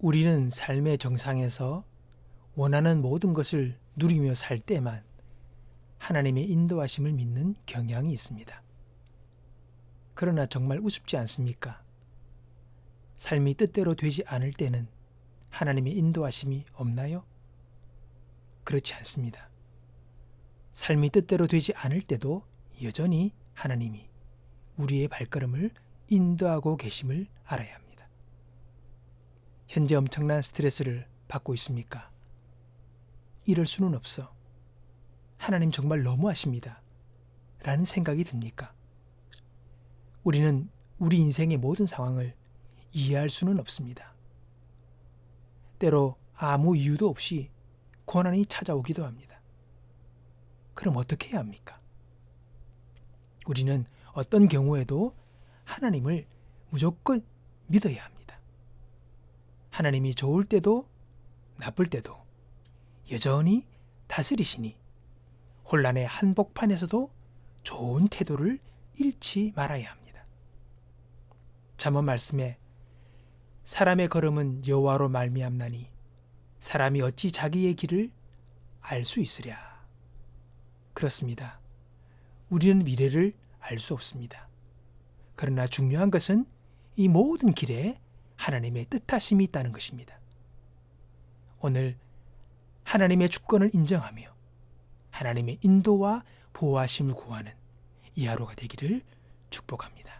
우리는 삶의 정상에서 원하는 모든 것을 누리며 살 때만 하나님의 인도하심을 믿는 경향이 있습니다. 그러나 정말 우습지 않습니까? 삶이 뜻대로 되지 않을 때는 하나님의 인도하심이 없나요? 그렇지 않습니다. 삶이 뜻대로 되지 않을 때도 여전히 하나님이 우리의 발걸음을 인도하고 계심을 알아야 합니다. 현재 엄청난 스트레스를 받고 있습니까? 이럴 수는 없어. 하나님 정말 너무하십니다. 라는 생각이 듭니까? 우리는 우리 인생의 모든 상황을 이해할 수는 없습니다. 때로 아무 이유도 없이 고난이 찾아오기도 합니다. 그럼 어떻게 해야 합니까? 우리는 어떤 경우에도 하나님을 무조건 믿어야 합니다. 하나님이 좋을 때도 나쁠 때도 여전히 다스리시니 혼란의 한복판에서도 좋은 태도를 잃지 말아야 합니다. 잠언 말씀에 사람의 걸음은 여호와로 말미암나니 사람이 어찌 자기의 길을 알 수 있으랴. 그렇습니다. 우리는 미래를 알 수 없습니다. 그러나 중요한 것은 이 모든 길에 하나님의 뜻하심이 있다는 것입니다. 오늘 하나님의 주권을 인정하며 하나님의 인도와 보호하심을 구하는 이 하루가 되기를 축복합니다.